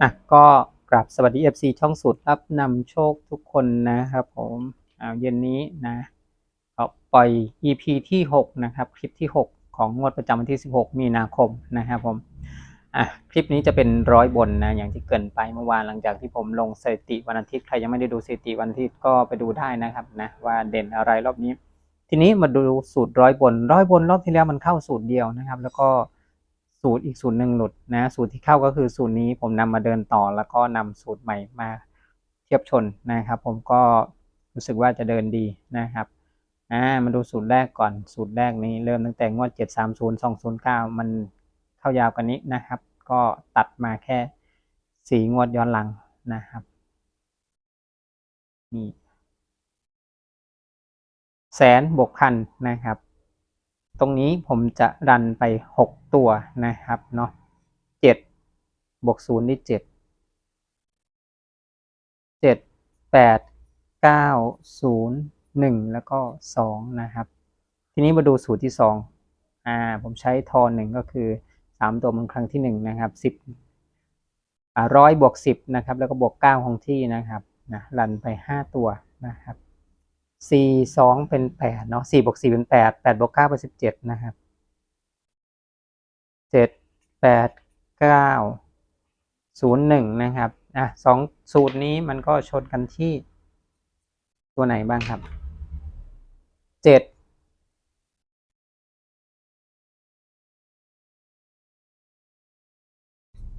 อะก็กราบสวัสดี FC ช่องสุดรับนำโชคทุกคนนะครับผมอ่าเย็นนี้นะก็ปล่อย EP ที่ 6 นะครับ คลิปที่ 6 ของงวดประจำวันที่ 16 มีนาคมนะครับผมอะคลิปนี้จะเป็นร้อยบนนะอย่างที่เกินไปเมื่อวานหลังจากที่ผมลงสถิติวันอาทิตย์ใครยังไม่ได้ดูสถิติวันอาทิตย์ก็ไปดูได้นะครับนะว่าเด่นอะไรรอบนี้ ทีนี้มาดูสูตรร้อยบนร้อยบนรอบที่แล้วมันเข้าสูตรเดียวนะครับ แล้วก็ สูตรอีกสูตรหนึ่งหลุดนะ สูตรที่เข้าก็คือสูตรนี้ผมนำมาเดินต่อแล้วก็นำสูตรใหม่มาเทียบชนนะครับ ผมก็รู้สึกว่าจะเดินดีนะครับอ่ามาดูสูตรแรกก่อนสูตรแรกนี้เริ่มตั้งแต่งวด 730 209 มันเข้ายาวกันนี้นะครับ ก็ตัดมาแค่สีงวดย้อนหลังนะครับนี่แสนบวกพันนะครับ ตรงนี้ผมจะรันไป 6 ตัวนะครับเนาะ7บวก0ได้7 7 8 9 0 1 แล้วก็ 2 นะครับ ทีนี้มาดูสูตรที่ 2 อ่า ผมใช้ทอ1ก็คือ 3 ตัวมันครั้งที่ 1 นะครับ 10ร้อยบวก 10 นะครับ แล้วก็บวก9ของที่นะครับนะรันไป 5 ตัวนะครับ สี่สองเป็นแปดเนาะสี่บวกสี่เป็นแปดแปดบวกเก้าเป็นสิบเจ็ดนะครับเจ็ดแปดเก้าศูนย์หนึ่งนะครับอะสองสูตรนี้มันก็ชนกันที่ตัวไหนบ้างครับเจ็ด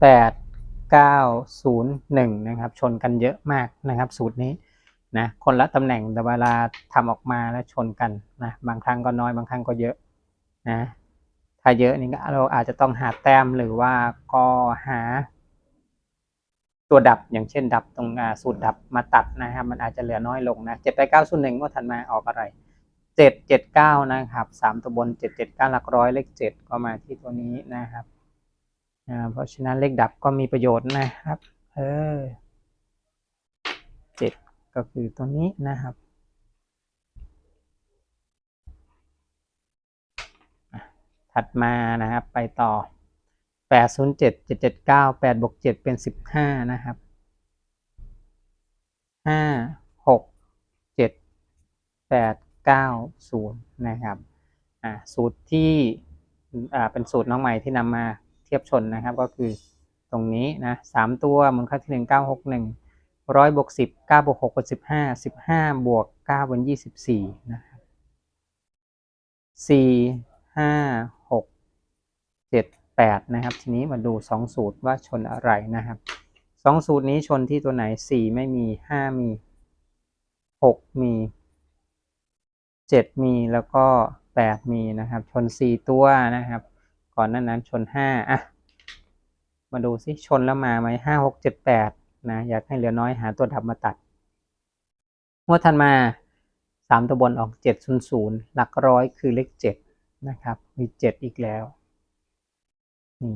แปดเก้าศูนย์หนึ่งนะครับ ชนกันเยอะมากนะครับ สูตรนี้ นะคนละตำแหน่งแต่เวลาทำออกมาแล้วชนกันนะบางครั้งก็น้อยบางครั้งก็เยอะนะถ้าเยอะนี่ก็เราอาจจะต้องหาแต้มหรือว่าก็หา ตัวดับอย่างเช่นดับตรงอ่าสูตรดับมาตัดนะครับ มันอาจจะเหลือน้อยลงนะเจ็ดไปดเก้าศูนหนึ่งก็ถัดมาออกอะไรเจ็ดเจ็ดเก้านะครับสามตัวบนเจ็ดเจ็ดเก้าหลักร้อยเลขเจ็ดก็มาที่ตัวนี้นะครับอ่าเพราะฉะนั้นเลขดับก็มีประโยชน์นะครับ เออเจ็ด ก็คือตัวนี้นะครับถัดมานะครับไปต่อ 807 779 8บวก7เป็น 15 นะครับ 5 6 7 8 9 0 นะครับอ่าสูตรที่อ่าเป็นสูตรน้องใหม่ที่นำมาเทียบชนนะครับ ก็คือตรงนี้นะสามตัวมูลค่าที่ 1961 ร้อยบวกสิบเก้าบวกหกเป็นสิบห้าสิบห้าบวกเก้าเป็นยี่สิบสี่นะครับสี่ห้าหกเจ็ดแปดนะครับ ทีนี้มาดูสองสูตรว่าชนอะไรนะครับสองสูตรนี้ชนที่ตัวไหนสี่ไม่มีห้ามีหกมีเจ็ดมีแล้วก็แปดมีนะครับ ชนสี่ตัวนะครับ ก่อนหน้านั้นชนห้าอะมาดูซิชนแล้วมาไหมห้าหกเจ็ดแปด นะอยากให้เหลือน้อยหาตัวดับมาตัดงวดทันมาสามตัวบนออกเจ็ดศูนย์ศูนย์หลักร้อยคือเลขเจ็ดนะครับ มีเจ็ดอีกแล้วนี่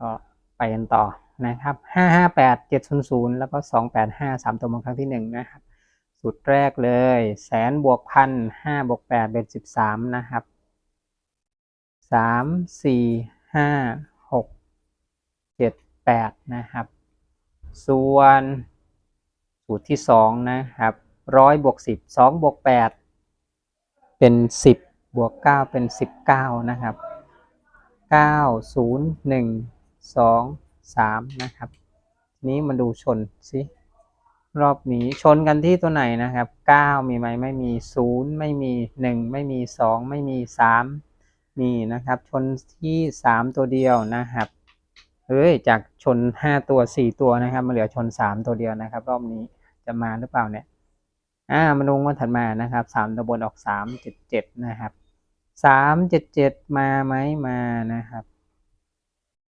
ก็ไปกันต่อนะครับห้าห้าแปดเจ็ดศูนย์ศูนย์แล้วก็สองแปดห้าสามตัวบนครั้งที่หนึ่งนะครับสูตรแรกเลย แสนบวกพันห้าบวกแปดเป็นสิบสามนะครับ สามสี่ห้าหกเจ็ดแปดนะครับ ส่วนสูตรที่สองนะครับร้อยบวกสิบสองบวกแปดเป็นสิบบวกเก้าเป็นสิบเก้านะครับเก้าศูนย์หนึ่งสองสามนะครับ นี้มาดูชนสิรอบนี้ชนกันที่ตัวไหนนะครับ 9 มีไหมไม่มี 0 ไม่มี 1 ไม่มี 2 ไม่มี 3 นี่นะครับ ชนที่ 3 ตัวเดียวนะครับเอ้ยจากชน 5 ตัว 4 ตัวนะครับมาเหลือชน 3 ตัวเดียวนะครับ รอบนี้จะมาหรือเปล่าเนี่ยอ่ามาลงวันถัดมานะครับ3ตัวบนออก 377 นะครับ377 มาไหมมานะครับ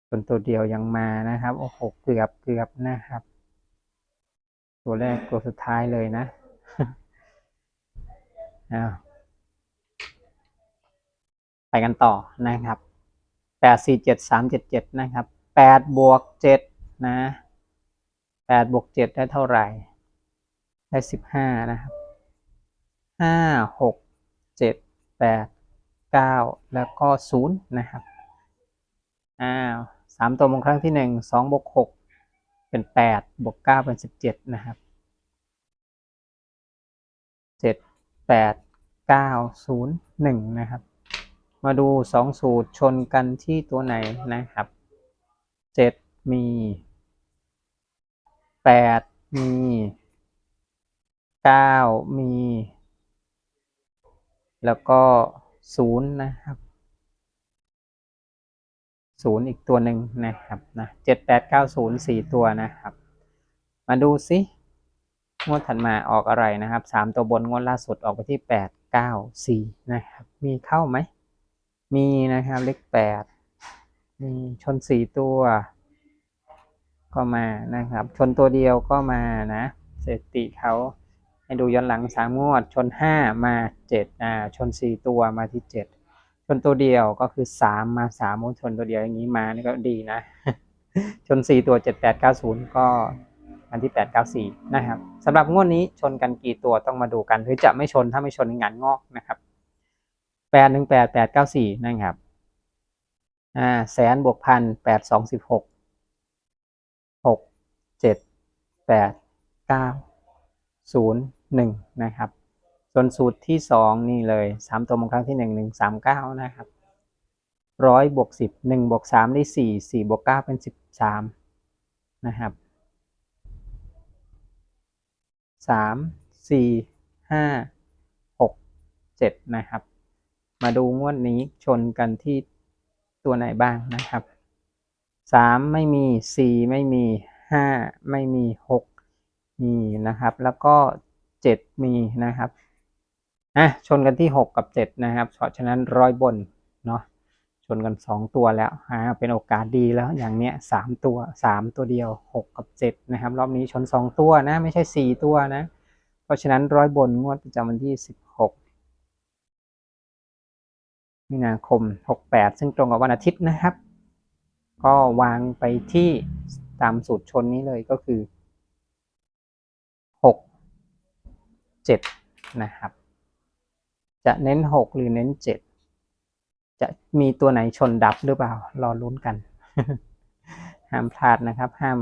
ชนตัวเดียวยังมานะครับโอ้โหเกือบเกือบนะครับ ตัวแรกตัวสุดท้ายเลยนะอ้าว ไปกันต่อนะครับแปดสี่เจ็ดสามเจ็ดเจ็ดนะครับแปดบวกเจ็ดนะแปดบวกเจ็ดได้เท่าไหร่ ได้สิบห้านะครับห้าหกเจ็ดแปดเก้าแล้วก็ศูนย์นะครับอ้าวสามตัวบนครั้งที่หนึ่งสองบวกหกเป็นแปดบวกเก้าเป็นสิบเจ็ดนะครับเจ็ดแปดเก้าศูนย์หนึ่งนะครับ มาดูสองสูตรชนกันที่ตัวไหนนะครับเจ็ดมีแปดมีเก้ามี แล้วก็ศูนย์นะครับศูนย์อีกตัวหนึ่งนะครับนะเจ็ดแปดเก้าศูนย์สี่ตัวนะครับ มาดูสิงวดถัดมาออกอะไรนะครับสามตัวบนงวดล่าสุดออกไปที่แปดเก้าสี่นะครับ มีเข้าไหม มีนะครับเลขแปดมีชนสี่ตัว ก็มานะครับ ชนตัวเดียวก็มานะสถิติเขาให้ดูย้อนหลังสามงวด ชนห้ามาเจ็ดอ่าชนสี่ตัวมาที่เจ็ดชนตัวเดียวก็คือสามมาสามชนตัวเดียวอย่างนี้มานี่ก็ดีนะ ชนสี่ตัวเจ็ดแปดเก้าศูนย์ก็อันที่แปดเก้าสี่นะครับสำหรับงวดนี้ชนกันกี่ตัวต้องมาดูกัน หรือจะไม่ชนถ้าไม่ชนงานงอกนะครับ แปดหนึ่งแปดแปดเก้าสี่นะครับ อ่าแสนบวกพันแปดสองสิบหกหกเจ็ดแปดเก้าศูนย์หนึ่งนะครับ ส่วนสูตรที่สองนี่เลยสามตัวบนครั้งที่หนึ่งหนึ่งสามเก้านะครับร้อยบวกสิบหนึ่งบวกสามได้สี่สี่บวกเก้าเป็นสิบสามนะครับสามสี่ห้าหกเจ็ดนะครับ มาดูงวดนี้ชนกันที่ตัวไหนบ้างนะครับสามไม่มีสี่ไม่มีห้าไม่มีหกมีนะครับ แล้วก็เจ็ดมีนะครับอะชนกันที่หกกับเจ็ดนะครับเพราะฉะนั้นร้อยบนเนาะชนกันสองตัวแล้วอ่าเป็นโอกาสดีแล้วอย่างเนี้ยสามตัวสามตัวเดียวหกกับเจ็ดนะครับ รอบนี้ชนสองตัวนะ ไม่ใช่สี่ตัวนะ เพราะฉะนั้นร้อยบนงวดประจำวันที่สิบ มีนาคม 68 ซึ่งตรงกับวันอาทิตย์นะครับ ก็วางไปที่ตามสูตรชนนี้เลยก็คือ 6 7 นะครับ จะเน้น 6 หรือเน้น 7 จะมีตัวไหนชนดับหรือเปล่า รอลุ้นกัน ห้ามพลาดนะครับ ห้าม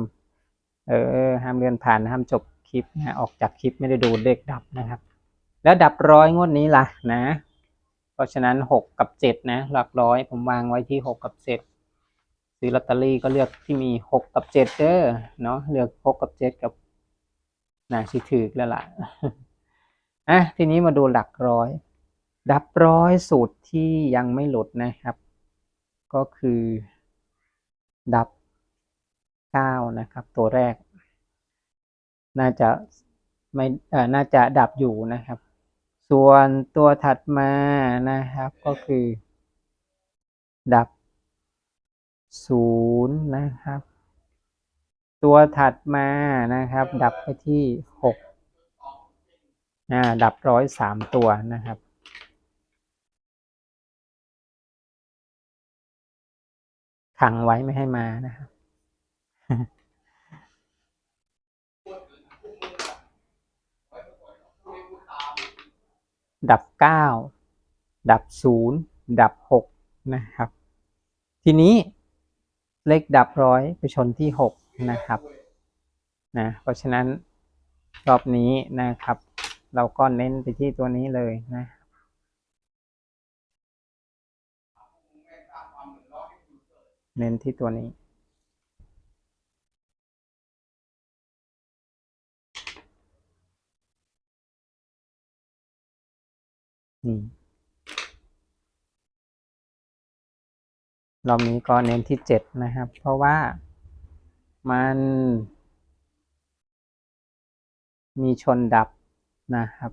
เออ ห้ามเลื่อนผ่าน ห้ามจบคลิปนะ ออกจากคลิปไม่ได้ดูเลขดับนะครับ แล้วดับร้อยงวดนี้ล่ะนะ เพราะฉะนั้นหกกับเจ็ดนะ หลักร้อย ผมวางไว้ที่หกกับเจ็ดซื้อลอตเตอรี่ก็เลือกที่มีหกกับเจ็ดเด้อเนาะเลือกหกกับเจ็ดกับน่าชิถือแล้วล่ะอะทีนี้มาดูหลักร้อย ดับร้อยสูตรที่ยังไม่หลุดนะครับ ก็คือ ดับเก้านะครับ ตัวแรก น่าจะไม่เอ่อน่าจะดับอยู่นะครับ ส่วนตัวถัดมานะครับก็คือ ดับศูนย์นะครับ ตัวถัดมานะครับ ดับไปที่หกอ่าดับร้อยสามตัวนะครับขังไว้ไม่ให้มานะครับ ดับเก้าดับศูนย์ดับหกนะครับ ทีนี้เลขดับร้อยไปชนที่หกนะครับนะเพราะฉะนั้นรอบนี้นะครับ เราก็เน้นไปที่ตัวนี้เลยนะเน้นที่ตัวนี้ นี่รอบนี้ก็เน้นที่เจ็ดนะครับ เพราะว่ามันมีชนดับนะครับ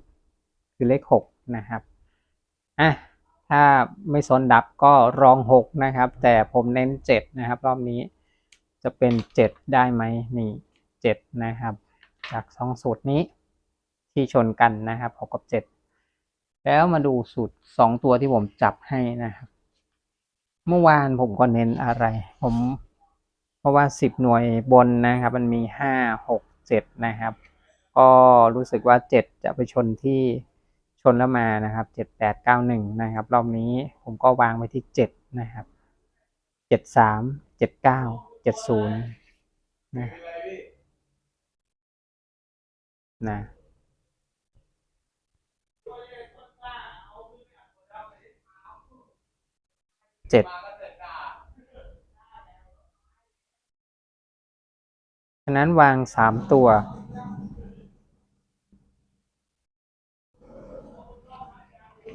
คือเลขหกนะครับอะถ้าไม่สนดับก็รองหกนะครับ แต่ผมเน้นเจ็ดนะครับ รอบนี้จะเป็นเจ็ดได้ไหมนี่เจ็ดนะครับ จากสองสูตรนี้ที่ชนกันนะครับหกกับเจ็ด แล้วมาดูสูตรสองตัวที่ผมจับให้นะครับ เมื่อวานผมก็เน้นอะไร ผม เพราะว่าสิบหน่วยบนนะครับ มันมีห้าหกเจ็ดนะครับ ก็รู้สึกว่าเจ็ดจะไปชนที่ชชนแล้วมานะครับเจ็ดแปดเก้าหนึ่งนะครับ รอบนี้ผมก็วางไว้ที่เจ็ดนะครับเจ็ดสามเจ็ดเก้าเจ็ดศูนย์นะนะ เจ็ดฉะนั้นวางสามตัว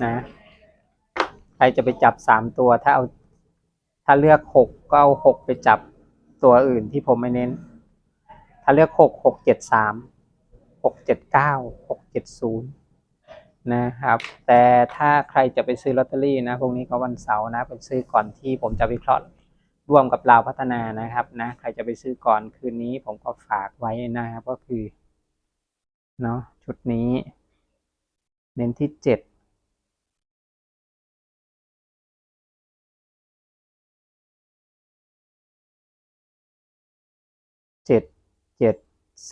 นะใครจะไปจับสามตัวถ้าเอาถ้าเลือกหกก็เอาหกไปจับตัวอื่นที่ผมไม่เน้น ถ้าเลือกหกหกเจ็ดสามหกเจ็ดเก้าหกเจ็ดศูนย์ นะครับ แต่ถ้าใครจะไปซื้อลอตเตอรี่นะพรุ่งนี้ก็วันเสาร์นะไปซื้อก่อนที่ผมจะวิเคราะห์ร่วมกับเราวพัฒนานะครับนะใครจะไปซื้อก่อนคืนนี้ผมก็ฝากไว้นะครับก็คือเนาะชุดนี้ เน้นที่เจ็ดเจ็ดเจ็ด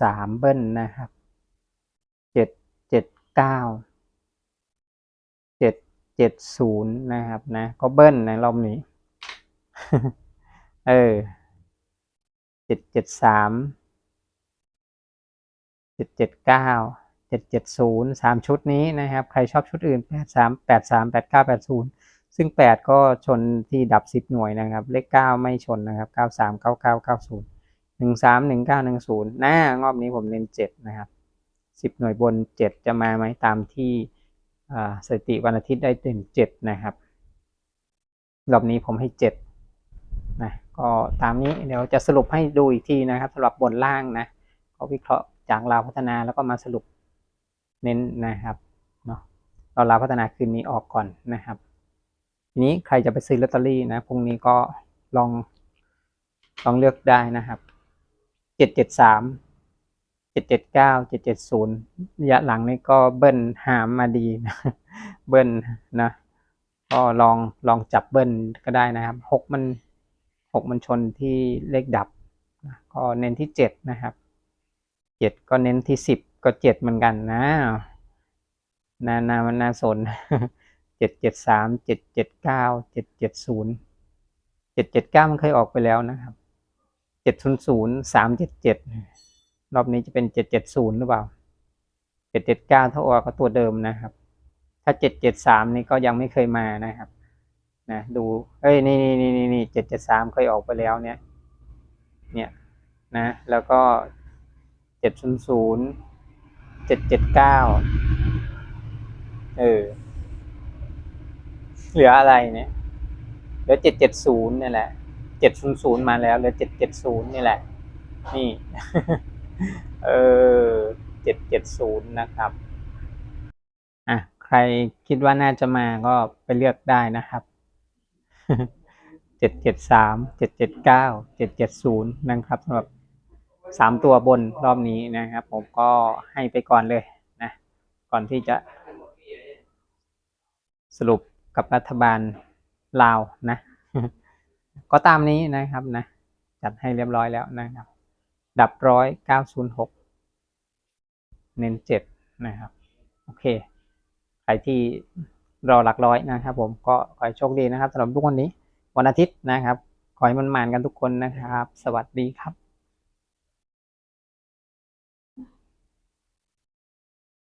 สามเบิ้ลนะครับเจ็ดเจ็ดเก้า เจ็ดศูนย์นะครับนะก็เบิ้ลในรอบนี้ เออเจ็ดเจ็ดสามเจ็ดเจ็ดเก้าเจ็ดเจ็ดศูนย์สามชุดนี้นะครับ ใครชอบชุดอื่นแปดสามแปดสามแปดเก้าแปดศูนย์ซึ่งแปดก็ชนที่ดับสิบหน่วยนะครับ เลขเก้าไม่ชนนะครับเก้าสามเก้าเก้าเก้าศูนย์หนึ่งสามหนึ่งเก้าหนึ่งศูนย์หน้างอบนี้ผมเน้นเจ็ดนะครับสิบหน่วยบนเจ็ดจะมาไหมตามที่ สถิติวันอาทิตย์ได้เต็มเจ็ดนะครับ รอบนี้ผมให้เจ็ดนะก็ตามนี้เดี๋ยวจะสรุปให้ดูอีกทีนะครับสำหรับบนล่างนะก็วิเคราะห์จากเราพัฒนาแล้วก็มาสรุปเน้นนะครับเนาะเราลาพัฒนาคืนนี้ออกก่อนนะครับทีนี้ใครจะไปซื้อลอตเตอรี่นะพรุ่งนี้ก็ลองลองเลือกได้นะครับเจ็ดเจ็ดสาม เจ็ดเจ็ดเก้าเจ็ดเจ็ดศูนย์ระยะหลังนี้ก็เบิ้ลหามมาดีนะเบิ้ลนะก็ลองลองจับเบิ้ลก็ได้นะครับหกมันหกมันชนที่เลขดับนะก็เน้นที่เจ็ดนะครับเจ็ดก็เน้นที่สิบก็เจ็ดเหมือนกันนะนานามันนาสนเจ็ดเจ็ดสามเจ็ดเจ็ดเก้าเจ็ดเจ็ดศูนย์เจ็ดเจ็ดเก้ามันเคยออกไปแล้วนะครับเจ็ดศูนย์ศูนย์สามเจ็ดเจ็ด รอบนี้จะเป็นเจ็ดเจ็ดศูนย์หรือเปล่าเจ็ดเจ็ดเก้าถ้ากก็ตัวเดิมนะครับ ถ้าเจ็ดเจ็ดสามนี่ก็ยังไม่เคยมานะครับนะดูเอ้ยนี่นี่นี่นี่นี่เจ็ดเจ็ดสามเคยออกไปแล้วเนี่ย เนี่ยนะ แล้วก็เจ็ดศูนย์ศูนย์เจ็ดเจ็ดเก้าเออเหลืออะไรเนี่ยเหลือเจ็ดเจ็ดศูนย์นี่แหละเจ็ดศูนย์ศูนย์มาแล้วเหลือเจ็ดเจ็ดศูนย์นี่แหละ นี่ เออเจ็ดเจ็ดศูนย์นะครับ อะ ใครคิดว่าน่าจะมาก็ไปเลือกได้นะครับเจ็ดเจ็ดสามเจ็ดเจ็ดเก้าเจ็ดเจ็ดศูนย์นะครับสำหรับสามตัวบนรอบนี้นะครับ ผมก็ให้ไปก่อนเลยนะ ก่อนที่จะ สรุปกับรัฐบาลลาวนะ ก็ตามนี้นะครับนะ จัดให้เรียบร้อยแล้วนะครับ ดับร้อยเก้าศูนย์หกเน้นเจ็ดนะครับ โอเค ใครที่รอหลักร้อยนะครับ ผมก็ขอให้โชคดีนะครับสำหรับทุกวันนี้ วันอาทิตย์นะครับ ขอให้มันมานกันทุกคนนะครับ สวัสดีครับ